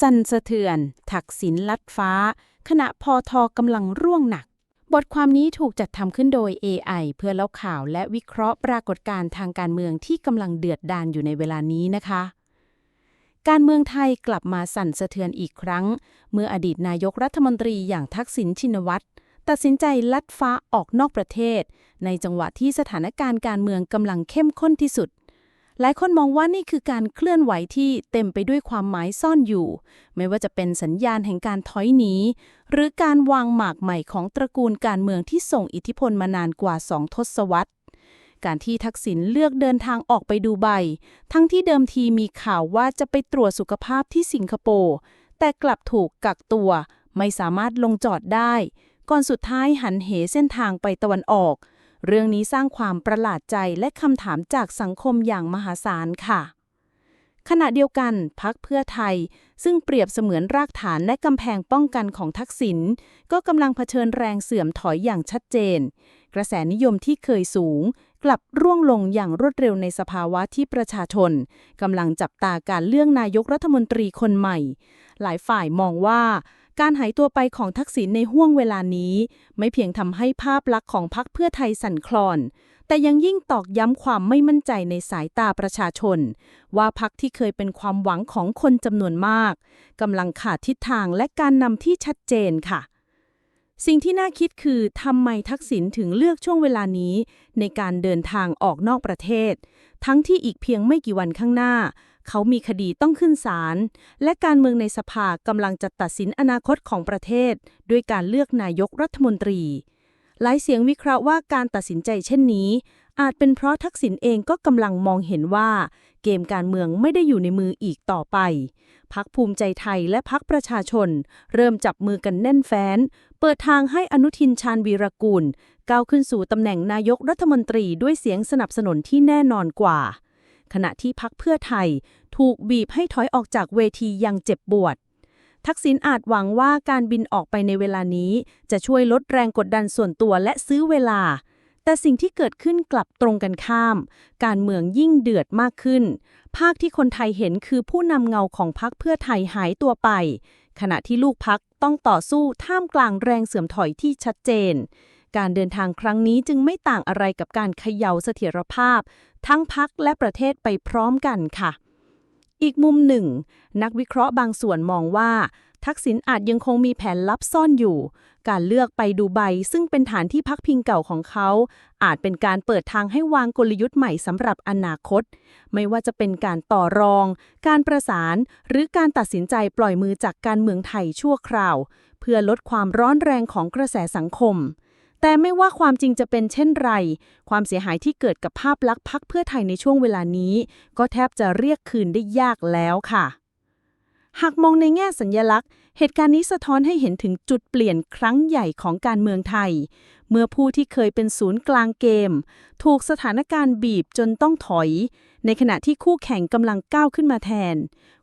สั่นสะเทือน ถักสินลัดฟ้า ขณะพอทอกำลังร่วงหนัก บทความนี้ถูกจัดทำขึ้นโดย AI เพื่อเล่าข่าวและวิเคราะห์ปรากฏการณ์ทางการเมืองที่กำลังเดือดดาลอยู่ในเวลานี้นะคะ การเมืองไทยกลับมาสั่นสะเทือนอีกครั้ง เมื่ออดีตนายกรัฐมนตรีอย่างทักษิณชินวัตรตัดสินใจลัดฟ้าออกนอกประเทศ ในจังหวะที่สถานการณ์การเมืองกำลังเข้มข้นที่สุด หลายคนมองว่านี่คือการเคลื่อนไหวที่เต็มไปด้วยความหมายซ่อนอยู่ ไม่ว่าจะเป็นสัญญาณแห่งการถอยหนี หรือการวางหมากใหม่ของตระกูลการเมืองที่ส่งอิทธิพลมานานกว่าสองทศวรรษการที่ทักษิณเลือกเดินทางออกไปดูใบทั้งที่เดิมทีมีข่าวว่าจะไปตรวจสุขภาพที่สิงคโปร์ แต่กลับถูกกักตัว ไม่สามารถลงจอดได้ ก่อนสุดท้ายหันเหเส้นทางไปตะวันออก เรื่องนี้สร้างความประหลาดใจและคำถามจากสังคมอย่างมหาศาลค่ะ ขณะเดียวกันพักเพื่อไทย ซึ่งเปรียบเสมือนรากฐานและกำแพงป้องกันของทักษิณก็กำลังเผชิญแรงเสื่อมถอยอย่างชัดเจน กระแสนิยมที่เคยสูง กลับร่วงลงอย่างรวดเร็วในสภาวะที่ประชาชนกำลังจับตาการเลือกนายกรัฐมนตรีคนใหม่ หลายฝ่ายมองว่า การหายตัวไปของทักษิณในห่วงเวลานี้ ไม่เพียงทำให้ภาพลักษณ์ของพรรคเพื่อไทยสั่นคลอน แต่ยังยิ่งตอกย้ำความไม่มั่นใจในสายตาประชาชน ว่าพรรคที่เคยเป็นความหวังของคนจำนวนมากกำลังขาดทิศทางและการนำที่ชัดเจนค่ะ สิ่งที่น่าคิดคือทำไมทักษิณถึงเลือกช่วงเวลานี้ ในการเดินทางออกนอกประเทศ ทั้งที่อีกเพียงไม่กี่วันข้างหน้า เขามีคดีต้องขึ้นศาล และการเมืองในสภากำลังจะตัดสินอนาคตของประเทศ ด้วยการเลือกนายกรัฐมนตรี หลายเสียงวิเคราะห์ว่าการตัดสินใจเช่นนี้ อาจเป็นเพราะทักษิณเองก็กำลังมองเห็นว่า เกมการเมืองไม่ได้อยู่ในมืออีกต่อไปพักภูมิใจไทยและพักประชาชน เริ่มจับมือกันแน่นแฟ้น เปิดทางให้อนุทินชาญวีรกูล ก้าวขึ้นสู่ตำแหน่งนายกรัฐมนตรีด้วยเสียงสนับสนุนที่แน่นอนกว่า ขณะที่พักเพื่อไทย ถูกบีบให้ถอยออกจากเวทีอย่างเจ็บปวด ทักษิณอาจหวังว่าการบินออกไปในเวลานี้ จะช่วยลดแรงกดดันส่วนตัวและซื้อเวลา แต่สิ่งที่เกิดขึ้นกลับตรงกันข้าม การเมืองยิ่งเดือดมากขึ้น ภาคที่คนไทยเห็นคือผู้นำเงาของพักเพื่อไทยหายตัวไป ขณะที่ลูกพักต้องต่อสู้ท่ามกลางแรงเสื่อมถอยที่ชัดเจน การเดินทางครั้งนี้จึงไม่ต่างอะไรกับการเขย่าเสถียรภาพ ทั้งพักและประเทศไปพร้อมกันค่ะ อีกมุมหนึ่ง นักวิเคราะห์บางส่วนมองว่า ทักษิณอาจยังคงมีแผนลับซ่อนอยู่ การเลือกไปดูไบซึ่งเป็นฐานที่พักพิงเก่าของเขา อาจเป็นการเปิดทางให้วางกลยุทธ์ใหม่สำหรับอนาคต ไม่ว่าจะเป็นการต่อรอง การประสาน หรือการตัดสินใจปล่อยมือจากการเมืองไทยชั่วคราว เพื่อลดความร้อนแรงของกระแสสังคม แต่ไม่ว่าความจริงจะเป็นเช่นไร ความเสียหายที่เกิดกับภาพลักษณ์พักเพื่อไทยในช่วงเวลานี้ ก็แทบจะเรียกคืนได้ยากแล้วค่ะ หากมองในแง่สัญญลักษณ์ เหตุการณ์นี้สะท้อนให้เห็นถึงจุดเปลี่ยนครั้งใหญ่ของการเมืองไทย เมื่อผู้ที่เคยเป็นศูนย์กลางเกม ถูกสถานการณ์บีบจนต้องถอย ในขณะที่คู่แข่งกำลังก้าวขึ้นมาแทน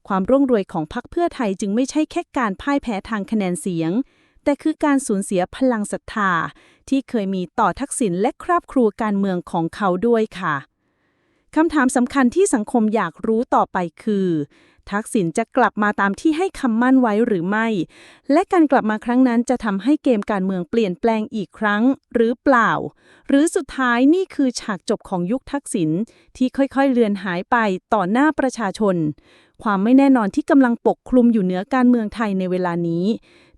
ความร่วงรวยของพรรคเพื่อไทยจึงไม่ใช่แค่การพ่ายแพ้ทางคะแนนเสียง แต่คือการสูญเสียพลังศรัทธา ที่เคยมีต่อทักษิณและครอบครัวการเมืองของเขาด้วยค่ะคำถามสำคัญที่สังคมอยากรู้ต่อไปคือ ทักษิณจะกลับมาตามที่ให้คำมั่นไว้หรือไม่ และการกลับมาครั้งนั้นจะทำให้เกมการเมืองเปลี่ยนแปลงอีกครั้งหรือเปล่า หรือสุดท้ายนี่คือฉากจบของยุคทักษิณที่ค่อยๆเลือนหายไปต่อหน้าประชาชน ความไม่แน่นอนที่กำลังปกคลุมอยู่เหนือการเมืองไทยในเวลานี้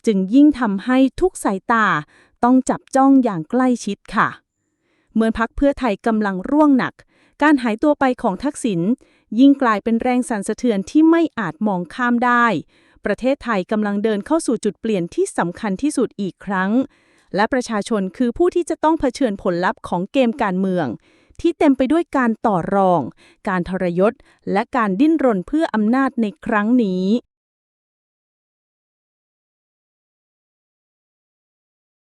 จึงยิ่งทำให้ทุกสายตาต้องจับจ้องอย่างใกล้ชิดค่ะ เหมือนพักเพื่อไทยกำลังร่วงหนัก การหายตัวไปของทักษิณยิ่งกลายเป็นแรงสั่นสะเทือนที่ไม่อาจมองข้ามได้ ประเทศไทยกำลังเดินเข้าสู่จุดเปลี่ยนที่สำคัญที่สุดอีกครั้ง และประชาชนคือผู้ที่จะต้องเผชิญผลลัพธ์ของเกมการเมือง ที่เต็มไปด้วยการต่อรอง การทรยศ และการดิ้นรนเพื่ออำนาจในครั้งนี้